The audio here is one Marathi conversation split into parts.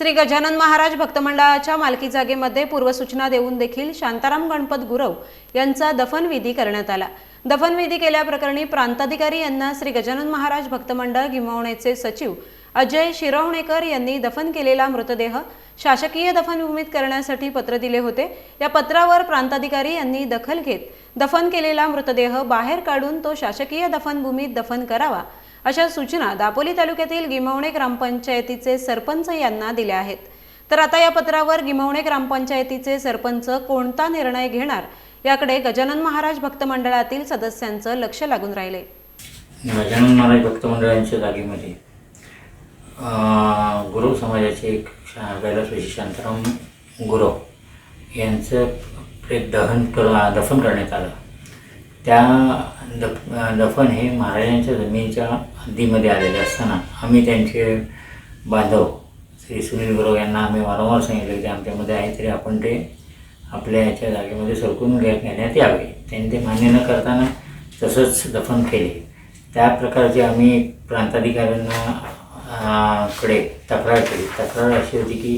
श्री गजानन महाराज भक्त मंडळाच्या मालकी जागेमध्ये पूर्वसूचना देऊन देखील शांताराम गणपत गुरव यांचा दफनविधी करण्यात आला. दफनविधी केल्याप्रकरणी प्रांताधिकारी यांना श्री गजानन महाराज भक्त मंडळ गिमावण्याचे सचिव अजय शिरवणेकर यांनी दफन केलेला मृतदेह शासकीय दफनभूमीत करण्यासाठी पत्र दिले होते. या पत्रावर प्रांताधिकारी यांनी दखल घेत दफन केलेला मृतदेह बाहेर काढून तो शासकीय दफनभूमीत दफन करावा. अशा सूचना दापोली तालुक्यातील गिमवणे ग्रामपंचायतीचे सरपंच यांना दिल्या आहेत. तर आता या पत्रावर गिमवणे ग्रामपंचायतीचे सरपंच कोणता निर्णय घेणार याकडे गजानन महाराज भक्त मंडळातील सदस्यांचं लक्ष लागून राहिले. गजानन महाराज भक्त मंडळांच्या जागेमध्ये गुरु समाजाचे एक शा- शांताराम गुरव यांचं प्रेत दहन कर दफन करण्यात आलं. त्या दफ दफन हे महाराजांच्या जमिनीच्या हद्दीमध्ये आलेले असताना आम्ही त्यांचे बांधव श्री सुनील गुरव यांना आम्ही वारंवार सांगितलं की आमच्यामध्ये आहे तरी आपण ते आपल्या याच्या जागेमध्ये सरकून घे घेण्यात यावे. त्यांनी ते मान्य न करताना तसंच दफन केले. त्या प्रकारचे आम्ही प्रांताधिकाऱ्यांना कडे तक्रार केली. तक्रार अशी होती की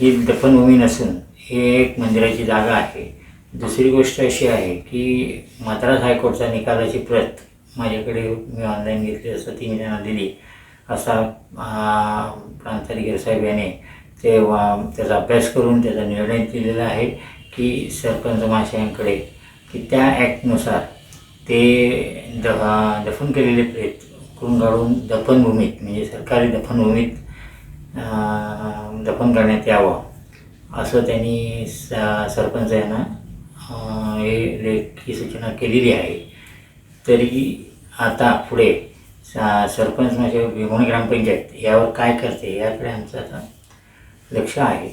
ही दफनभूमी नसून ही एक मंदिराची जागा आहे. दुसरी गोष्ट अशी आहे की मद्रास हायकोर्टच्या निकालाची प्रत माझ्याकडे मी ऑनलाईन घेतली असता ती मी त्यांना दिली. असा प्रांताधिकारी साहेब याने ते वा- त्याचा अभ्यास करून त्याचा निर्णय दिलेला आहे की सरपंच महाशयांकडे की त्या ॲक्टनुसार ते द दफन केलेले प्रेत करून काढून दफनभूमीत म्हणजे सरकारी दफनभूमीत दफन करण्यात यावं असं त्यांनी स सरपंच यांना हे लेखी सूचना केलेली आहे. तरी आता पुढे सा सरपंच म्हणजे विमोणी ग्रामपंचायत यावर काय करते याकडे आमचं आता लक्ष आहे.